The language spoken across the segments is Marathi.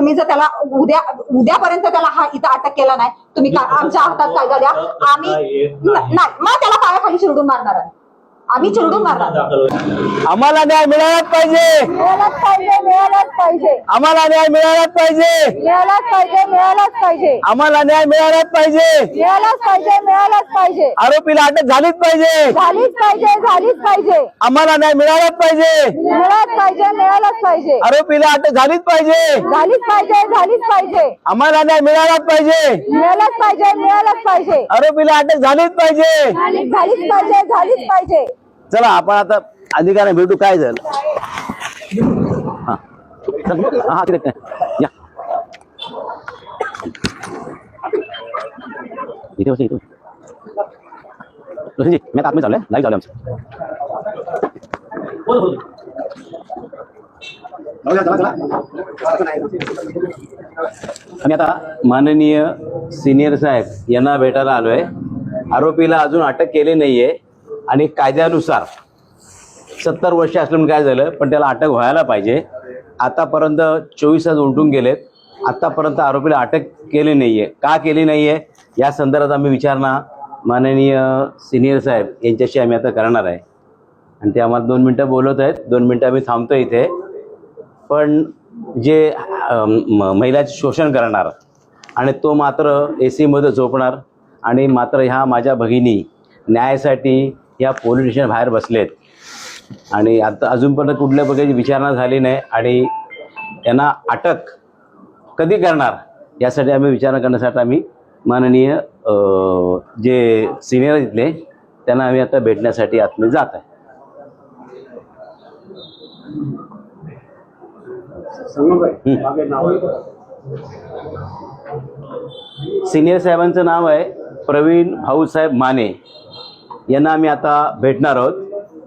तुम्ही जर त्याला उद्या उद्यापर्यंत त्याला हा इथं अटक केला नाही तुम्ही का- आमच्या हातात कायदा द्या. आम्ही नाही. मग त्याला पायाखाली चिरडून मारणार आहे. आम्ही चिरडून आम्हाला न्याय मिळालाच पाहिजे मिळालाच पाहिजे मिळालाच पाहिजे आम्हाला न्याय मिळालाच पाहिजे मिळालाच पाहिजे मिळालाच पाहिजे आम्हाला न्याय मिळालाच पाहिजे मिळालाच पाहिजे मिळालाच पाहिजे आरोपीला अटक झालीच पाहिजे झालीच पाहिजे झालीच पाहिजे आम्हाला न्याय मिळालाच पाहिजे मिळालाच पाहिजे मिळालाच पाहिजे आरोपीला अटक झालीच पाहिजे झालीच पाहिजे झालीच पाहिजे आम्हाला न्याय मिळालाच पाहिजे मिळालाच पाहिजे मिळालाच पाहिजे आरोपीला अटक झालीच पाहिजे झालीच पाहिजे झालीच पाहिजे चला आपण आता अधिकाऱ्या भेटू. काय झालं? हा. हा तिकडे. या. इथे बस इथे रोशनजी मी आता चालू आहे लाईव्ह चालू आहे आमचं. आम्ही आता माननीय सिनियर साहेब यांना भेटायला आलोय. आरोपीला अजून अटक केली नाहीये. आणि कायद्यानुसार सत्तर वर्ष असल्यामुळे काय झालं पण त्याला अटक व्हायला पाहिजे. आतापर्यंत चोवीस तास उलटून गेलेत. आतापर्यंत आरोपीला अटक केली नाही आहे का केली नाही आहे या संदर्भात आम्ही विचारणा माननीय सिनियर साहेब यांच्याशी आम्ही आता करणार आहे. आणि ते आम्हाला दोन मिनटं बोलवत आहेत. दोन मिनटं आम्ही थांबतो इथे. पण जे म- महिलाचे शोषण करणार आणि तो मात्र ए सीमध्ये झोपणार आणि मात्र ह्या माझ्या भगिनी न्यायासाठी या पोलीस स्टेशन बाहेर बसलेत. आणि आता अजूनपर्यंत कुठल्या प्रकारची विचारणा झाली नाही आणि त्यांना अटक कधी करणार यासाठी आम्ही विचारणा करण्यासाठी आम्ही माननीय जे सिनियर इथले त्यांना आम्ही आता भेटण्यासाठी आतमध्ये जात आहे. सिनियर साहेबांचं नाव आहे प्रवीण भाऊसाहेब माने. यांना आम्ही आता भेटणार आहोत.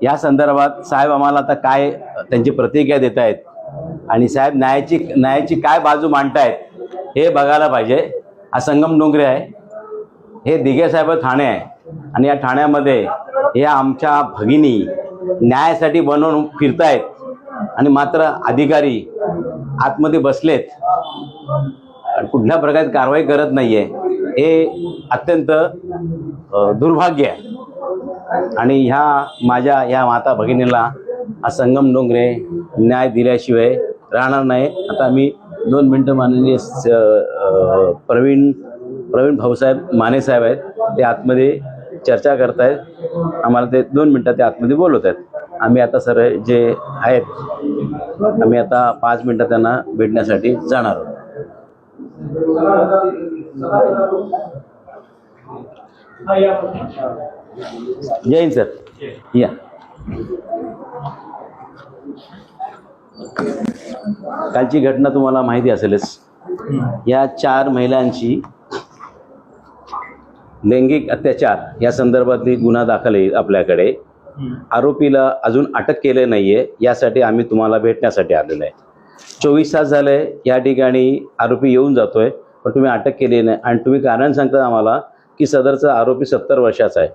या संदर्भात साहेब आम्हाला आता काय त्यांची प्रतिक्रिया देत आहेत आणि साहेब न्यायाची न्यायाची काय बाजू मांडतायत हे बघायला पाहिजे. हा संगम डोंगरे आहे. हे दिघे साहेब ठाणे आहे. आणि या ठाण्यामध्ये हे आमच्या भगिनी न्यायासाठी बनवून फिरतायत आणि मात्र अधिकारी आतमध्ये बसलेत. कुठल्या प्रकारे कारवाई करत नाही आहे हे अत्यंत दुर्भाग्य आहे. आणि ह्या माझ्या ह्या माता भगिनीला हा संगम डोंगरे न्याय दिल्याशिवाय राहणार नाही. आता मी दोन मिनटं माननीय स- प्रवीण प्रवीण भाऊसाहेब माने साहेब आहेत. ते आतमध्ये चर्चा करतायत. आम्हाला ते दोन मिनटं ते आतमध्ये बोलवत आहेत. आम्ही आता सर जे आहेत आम्ही आता पाच मिनटं त्यांना भेटण्यासाठी जाणार आहोत. हा जय हिंद सर या. कालची घटना तुम्हाला माहिती असेलच. या चार महिलांची लैंगिक अत्याचार या संदर्भातली गुन्हा दाखल येईल आपल्याकडे. आरोपीला अजून अटक केले नाहीये यासाठी आम्ही तुम्हाला भेटण्यासाठी आलेलो आहे. चोवीस तास झाले या ठिकाणी आरोपी येऊन जातोय पण तुम्ही अटक केली नाही. आणि तुम्ही कारण सांगता आम्हाला की सदरचा आरोपी सत्तर वर्षाचा आहे.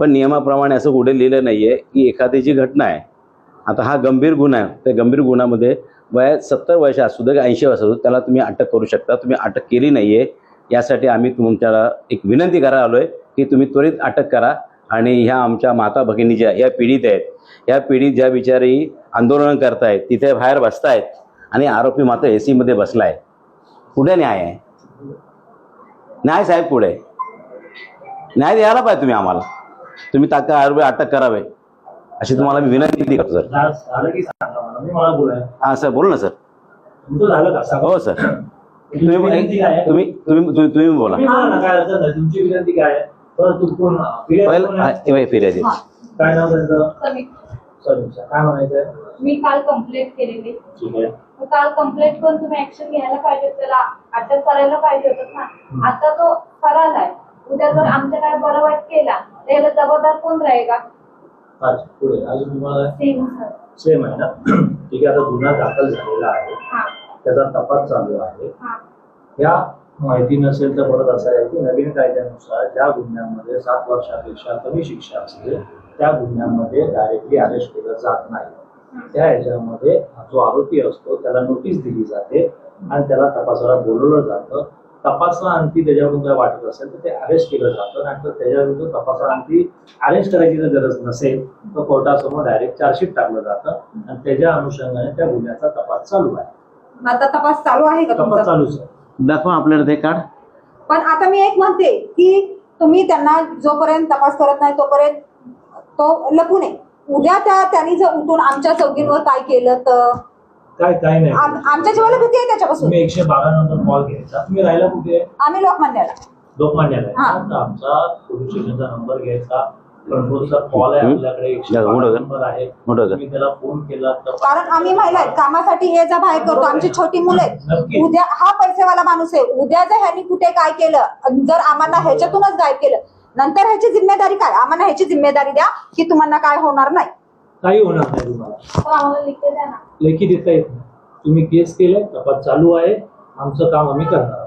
पण नियमाप्रमाणे असं कुठे लिहिलं नाही आहे की एखादी जी घटना आहे आता हा गंभीर गुन्हा आहे त्या गंभीर गुन्ह्यामध्ये वयात सत्तर वर्ष असू दे ऐंशी वर्ष असू दे, त्याला तुम्ही अटक करू शकता तुम्ही अटक केली नाहीये यासाठी आम्ही तुमच्याला एक विनंती करायला आलोय की तुम्ही त्वरित अटक करा आणि ह्या आमच्या माता भगिनी ज्या या पीडित आहेत या पीडित ज्या बिचारी आंदोलन करतायत तिथे बाहेर बसतायत आणि आरोपी मात्र ए सीमध्ये बसलाय. कुठे न्याय आहे. न्याय साहेब पुढे. न्याय द्यायला पाहिजे तुम्ही आम्हाला. तुम्ही तात्काळ आरोपी अटक करावे. अशी तुम्हाला मी विनंती करतो सर हां सर बोल ना सर हो सर आहे? तुम्ही तुम्ही तुम्ही तुम्ही बोला. आहे? फिर्यादी हा, आहे? हे. काय नाव काय म्हणायचंय? मी काल कंप्लेंट केलेली. आहे. काल कंप्लेंट करून तुम्ही ऍक्शन घ्यायला पाहिजे होतं, त्याला अटक करायला पाहिजे होतं ना. आता तो फरार उद्या जर आमच्या काय बरं वाईट केला त्याला जबाबदार कोण राहील? अच्छा पुढे. अजून तुम्हाला सर सेम आहे ना? ठीक आहे आता गुन्हा दाखल झालेला आहे. हा. त्याचा तपास चालू आहे. या माहिती नसेल तर परत असं आहे की नवीन कायद्यानुसार ज्या गुन्ह्यांमध्ये सात वर्षापेक्षा कमी शिक्षा असते त्या गुन्ह्यांमध्ये डायरेक्टली अरेस्ट केलं जात नाही. त्या ह्याच्यामध्ये जो आरोपी असतो त्याला नोटीस दिली जाते आणि त्याला तपासाला बोलवलं जातं. तपासाअंती त्याच्याकडून काय वाटत असेल तर ते अरेस्ट केलं जातं. आणि जर त्याच्याविरुद्ध तपासाअंती अरेस्ट करायची जर गरज नसेल तर कोर्टासमोर डायरेक्ट चार्जशीट टाकलं जातं. आणि त्याच्या अनुषंगाने त्या गुन्ह्याचा तपास चालू आहे. आता तपास चालू आहे का तपास तुमचा? चालूच आहे दाखवा आपल्याला ते कार्ड पण आता मी एक म्हणते की तुम्ही त्यांना जोपर्यंत तपास करत नाही तोपर्यंत तो लपू नये. उद्या त्या त्यांनी जर उठून आमच्या चौकींवर काय केलं तर? काय काय नाही आम- आमच्या जीवाला भीती आहे त्याच्यापासून. तुम्ही एकशे बारा नंतर कॉल घ्यायचा. तुम्ही राहिला कुठे? आहे आम्ही लोकमान्याला. लोकमान्याला. आहे. हा. तर आमचा पोलीस स्टेशनचा नंबर घ्यायचा. कंट्रोलचा कॉल आहे हम्म. आपल्याकडे. एकशे जा, मोठं बारा कर. नंबर आहे. मोठं कर. तुम्ही त्याला फोन केला तर कारण आम्ही महिला आहेत. कामासाठी ये जा बाहेर करतो. आमची छोटी मुलं आहेत. नक्की. उद्या हा पैसेवाला माणूस आहे. उद्या जर ह्यांनी कुठे काय केलं जर आम्हाला ह्याच्यातूनच गायब केलं नंतर ह्याची जिम्मेदारी काय? आम्हाला ह्याची जिम्मेदारी द्या की तुम्हाला काय होणार नाही. काही होणार नाही तुम्हाला. ना. लेखी देता येत नाही. तुम्ही केस केले तपास चालू आहे. आमचं काम आम्ही करणार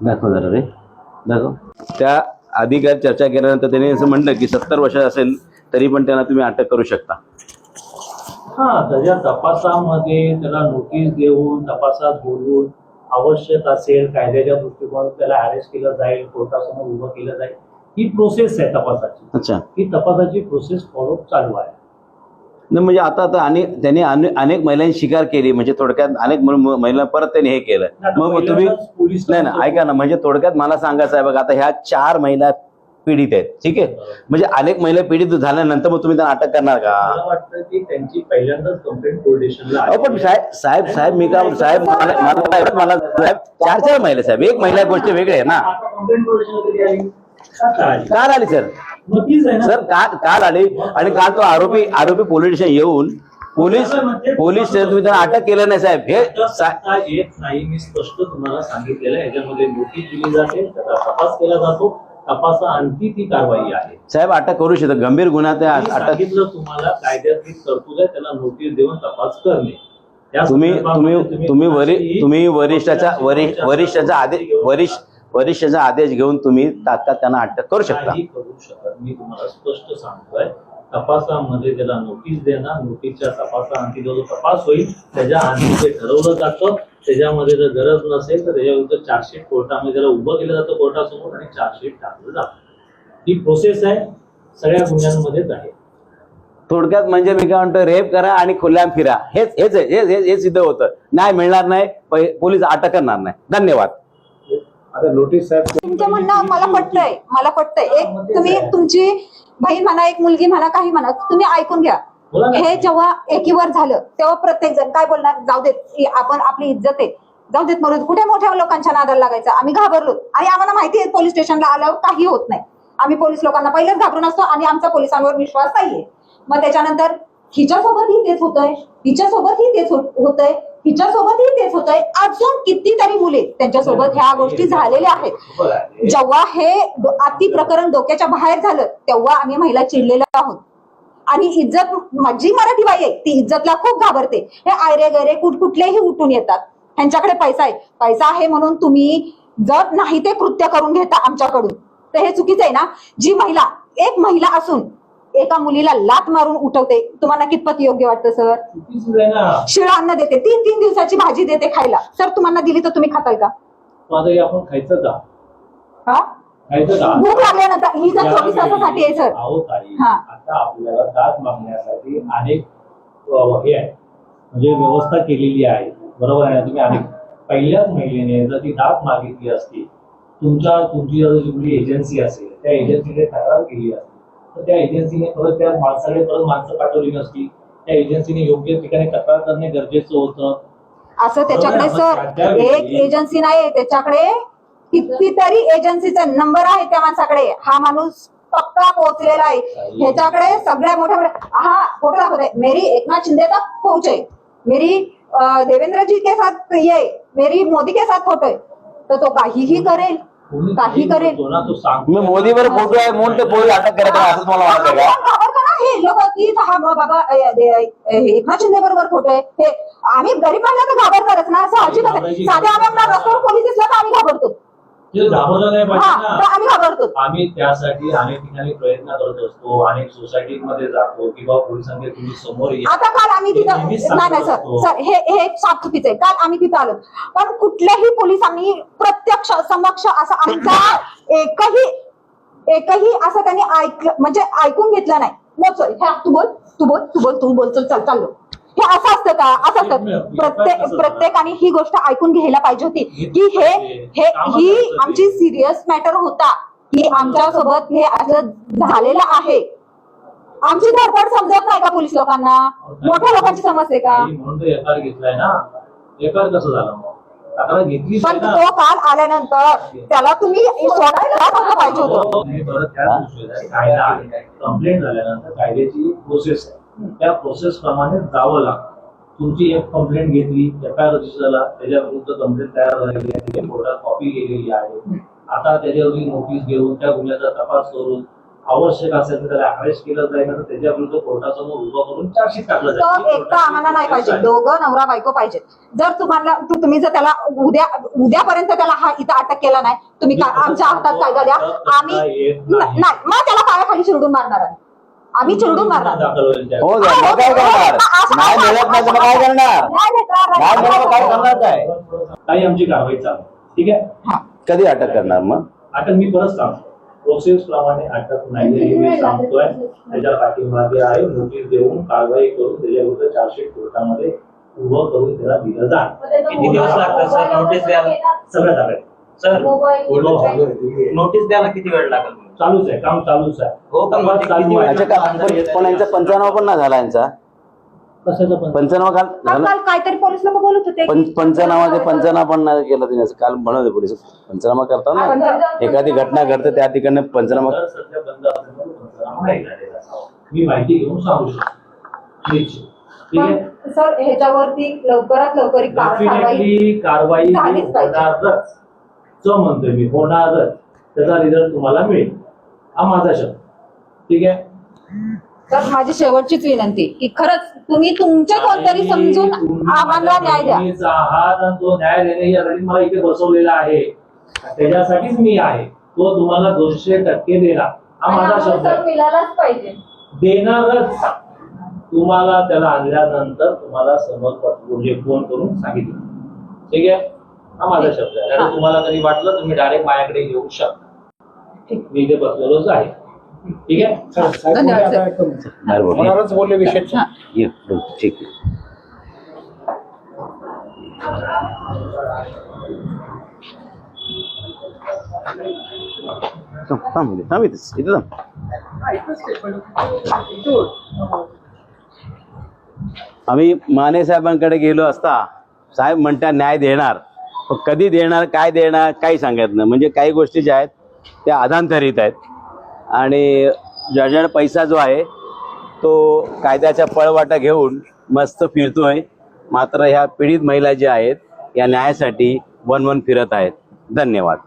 दाखव जरा रे. दाखव. त्या अधिकार चर्चा केल्यानंतर त्यांनी असं म्हणलं की सत्तर वर्ष असेल तरी पण त्यांना तुम्ही अटक करू शकता. हा त्याच्या तपासामध्ये त्याला नोटीस देऊन तपासात बोलून आवश्यक असेल कायद्याच्या दृष्टिकोनातून त्याला अरेस्ट केलं जाईल कोर्टासमोर उभं केलं जाईल. ही प्रोसेस आहे तपासाची. अच्छा. ही तपासाची प्रोसेस फॉलो चालू आहे. नाही म्हणजे आता आता अनेक त्यांनी अने- अनेक महिलांची शिकार केली म्हणजे थोडक्यात अनेक महिला परत त्यांनी हे केलं. मग तुम्ही नाही ना ऐका ना म्हणजे थोडक्यात मला सांगायचं आहे बघा आता ह्या चार महिला पीडित आहेत ठीक आहे? म्हणजे अनेक महिला पीडित झाल्यानंतर मग तुम्ही त्यांना अटक करणार का? की त्यांची पहिल्यांदाच कंप्लेंट पोलीस स्टेशनला अहो पण आली. साहेब साहेब साहेब मी का साहेब मला मला साहेब चार चार महिला साहेब एक महिला गोष्ट वेगळी आहे ना. कधी आली? सर सर काल काल आली आणि काल तो आरोपी आरोपी पोलीस स्टेशन येऊन पोलीस पोलीस स्टेशन तुम्ही त्यांना अटक केलं नाही साहेब. हे नाही मी स्पष्ट तुम्हाला सांगितलेलं याच्यामध्ये नोटीस दिली जाते तपास केला जातो. तपासा आणखी ती कारवाई आहे. साहेब अटक करू शकतात गंभीर गुन्हा ते मी अटक तुम्हाला कायद्यातली तरतूद आहे त्याला नोटीस देऊन तपास करणे. तुम्ही तुम्ही तुम्ही वरि कोणाशीही- तुम्ही वरिष्ठाचा वरि वरिष्ठाचा आदेश वरिष्ठ वरिष्ठाचा आदेश घेऊन तुम्ही तात्काळ त्यांना अटक करू शकता. करू शकत. मी तुम्हाला स्पष्ट सांगतोय. तपासामध्ये त्याला नोटीस देणार नोटीसच्या तपासाअंती जो जो तपास होईल त्याच्या आधी ते ठरवलं जातं त्याच्यामध्ये जर गरज नसेल तर त्याच्याविरुद्ध चार्जशीट कोर्टामध्ये त्याला उभं केलं जातं कोर्टासमोर आणि चार्जशीट टाकलं जातं. ही प्रोसेस आहे. सगळ्या गुन्ह्यांमध्येच आहे. थोडक्यात म्हणजे मी काय म्हणतो रेप करा आणि खुल्याम फिरा. हेच हेच आहे, हेच हेच- हे सिद्ध होतं. न्याय मिळणार नाही पोलीस अटक करणार नाही. धन्यवाद. तुमचं म्हणणं मला पटतंय मला पटतंय. एक तुम्ही तुमची बहीण म्हणा एक मुलगी म्हणा काही म्हणा तुम्ही ऐकून घ्या. हे जेव्हा एकीवर झालं तेव्हा प्रत्येक जण काय बोलणार? जाऊ देत आपण आपली इज्जत आहे. जाऊ देत मरू. कुठे मोठ्या लोकांच्या नादाला लागायचं? आम्ही घाबरलो आणि आम्हाला माहिती आहे पोलीस स्टेशनला आल्यावर काही होत नाही. आम्ही पोलीस लोकांना पहिलेच घाबरून असतो आणि आमचा पोलिसांवर विश्वास नाहीये. मग त्याच्यानंतर हिच्यासोबतही तेच होतंय. हिच्यासोबतही तेच होत- होतंय. हिच्यासोबतही तेच होतंय. अजून कितीतरी मुले त्यांच्यासोबत ह्या गोष्टी झालेल्या आहेत. जेव्हा हे अति प्रकरण डोक्याच्या बाहेर झालं तेव्हा आम्ही महिला चिडलेलो आहोत. आणि इज्जत माझी मराठी बाई आहे ती इज्जतला खूप घाबरते. हे आयरे गैरे कुठ कुठलेही उठून येतात. ह्यांच्याकडे पैसा आहे. पैसा आहे म्हणून तुम्ही जर नाही ते कृत्य करून घेता आमच्याकडून तर हे चुकीचं आहे ना? जी महिला एक महिला असून एका मुलीला लात मारून उठवते. तुम्हाला कितपत योग्य वाटतं सर? शिळा अन्न देते. तीन तीन दिवसाची भाजी देते खायला. सर तुम्हाला दिली तर तुम्ही खाताय का? आपण खायचं का? हा? भूक लागल्यानंतर. ही जर चोवीस तासासाठी आहे सर. हा. आता आपल्याला दात मागण्यासाठी अनेक हे आहे म्हणजे व्यवस्था केलेली आहे. बरोबर आहे ना तुम्ही? अनेक पहिल्याच महिलेने जर ती दात मागितली असती तुमच्या तुमची जर कुठली एजन्सी असेल त्या एजन्सीने तक्रार केली असती तर त्या एजन्सीने परत त्या माणसाकडे परत माणसं पाठवली नसती. त्या एजन्सीने योग्य ठिकाणी तक्रार करणे गरजेचं होतं. असं त्याच्याकडे सर एक एजन्सी नाही त्याच्याकडे कितीतरी एजन्सीचा नंबर आहे त्या माणसाकडे. हा माणूस पक्का पोहोचलेला आहे. ह्याच्याकडे सगळ्या मोठ्या मोठ्या हा फोटो दाखवते मेरी एकनाथ शिंदे तक पोहोचे मेरी अं, देवेंद्र जी के साथ ये मेरी मोदी के साथ फोटो आहे तर तो काहीही करेल. काही करेल तो तो मी मोदीवर फोटो आहे म्हणून ते पोलीस अटक करत आहे असंच मला वाटतं का? घाबरतो ना हे लोक की हा मग बाबा एकनाथ शिंदे बरोबर फोटो आहे. हे आम्ही गरीब महिला तर घाबरणारच ना साहजिकच आहे. साध्या आम्ही आपला रस्त्यावर पोलीस दिसला तर आम्ही घाबरतो. ते घाबरलं नाही हा पाहिजे ना तर आम्ही घाबरतो आम्ही त्यासाठी अनेक ठिकाणी प्रयत्न करत असतो अनेक सोसायटीमध्ये जातो किंवा पोलिसांकडे तुम्ही समोर या. आता काल आम्ही तिथं नेहमीच नाही नाही सांगत सर असतो. सर हे हे एक साफ चुकीचं आहे. काल आम्ही तिथं आलो. पण कुठल्याही पोलिसांनी प्रत्यक्ष समक्ष असं आमचा एकही एकही असं त्यांनी ऐक म्हणजे ऐकून घेतलं नाही. मग सॉरी ह्या तू बोल तू बोल तू बोल तू बोल चल चल चाललो. असं असतं का? असं असतं. प्रत्येक प्रत्येकाने ही गोष्ट ऐकून घ्यायला पाहिजे होती की हे हे ही आमची सिरियस मॅटर होता. की आमच्यासोबत हे असं झालेलं आहे. आमची धडपड समजत नाही का पोलीस लोकांना? मोठ्या लोकांची समस्या आहे का? घेतलाय ना. कसं झालं पण तो काल आल्यानंतर त्याला तुम्ही पाहिजे होतं. कायदा आहे. कंप्लेंट झाल्यानंतर कायद्याची प्रोसेस आहे. त्या प्रोसेस प्रमाणे जावं लागतं. तुमची एक कंप्लेंट घेतली एफ आय रजिस्टर झाला त्याच्या विरुद्ध कंप्लेंट तयार झालेली आहे त्याची कोर्टात कॉपी गेलेली आहे. आता त्याच्यावरती नोटीस घेऊन त्या गुन्ह्याचा तपास करून आवश्यक असेल तर त्याला अरेस्ट केलं जाईल तर त्याच्या विरुद्ध कोर्टासमोर उभं करून चार्जशीट टाकलं जाईल. एकटा आम्हाला नाही पाहिजे. दोघं नवरा बायको पाहिजे. जर तुम्हाला तुम्ही जर त्याला उद्या उद्यापर्यंत त्याला हा इथं अटक केला नाही तुम्ही आमच्या हातात कायदा द्या. आम्ही नाही. मग त्याला पायाखाली चिरडून मारणार आहे आम्ही चिरडून मारणार. त्या- हो काय करणार? नाही मिळत नाही तर मग काय करणार? नाही भेटणार, नाही मिळत तर काय करणार? काय काही आमची कारवाई चालू. ठीक आहे? हा. कधी अटक करणार मग? अटक मी परत सांगतो. प्रोसेस प्रमाणे अटक नाही हे मी सांगतोय. त्याच्या पाठीमागे आहे नोटीस देऊन कारवाई करून त्याच्याविरुद्ध चार्जशीट कोर्टामध्ये उभं करून त्याला दिलं जाईल किती दिवस लागतात सर? नोटीस द्यायला? सगळ्या ताब्यात सर मोबाईल. नोटीस द्यायला किती वेळ लागेल? चालूच आहे काम चालूच आहे. हो का? तपास चालू आहे. अच्छा का पण- पण यांचा पंचनामा पण नाही झाला यांचा? कशाचं पण? काल काल झाला? काल काहीतरी पोलीस लोक बोलत होते पण पंचनामा पंचनामा पण नाही केला तिने काल म्हणत होते पोलीस. पंचनामा करतात ना? एखादी घटना घडते त्या ठिकाणी पंचनामा जर सध्या बंद असल्यामुळे पंचनामा नाही झालेला असावा. मी माहिती घेऊन सांगू शकतो. निश्चित. ठीक आहे? पण सर ह्याच्यावरती लवकरात लवकर एक कार- कारवाई डेफिनेटली कारवाई ही झालीच पाहिजे. होणारच. म्हणतोय मी होणारच. त्याचा रिझल्ट तुम्हाला मिळेल. हा माझा शब्द. ठीक आहे? तर माझी शेवटचीच विनंती. की खरंच तुम्ही तुमचे कोणतरी समजून तुम्ही आम्हाला न्याय द्या. तुम्हीच आहात आणि तो न्याय देणे यासाठी मला इथे बसवलेला आहे. त्याच्यासाठीच मी आहे. तो तुम्हाला दोनशे टक्के देणार. हा माझा शब्द आहे. मिळालाच पाहिजे. देणारच. तुम्हाला त्याला आणल्यानंतर तुम्हाला समज म्हणजे फोन करून सांगितलं. ठीक आहे? हा माझा शब्द आहे. आणि तुम्हाला कधी वाटलं तुम्ही डायरेक्ट माझ्याकडे येऊ शकता. बसलेलोच आहे. ठीक आहे. होणारच बोलले विषय ठीक थांब, थांब इथेच, इथे थांब. आम्ही माने साहेबांकडे गेलो असता साहेब म्हणता न्याय देणार. पण कधी देणार काय देणार काही सांगत नाही. म्हणजे काही गोष्टी ज्या आहेत ते आधांतरित आहेत. आणि ज्याच्याकडे पैसा जो आहे तो कायद्याच्या पळवाटा घेऊन मस्त फिरतोय. मात्र ह्या पीडित महिला ज्या आहेत या न्यायासाठी वन वन फिरत आहेत. धन्यवाद.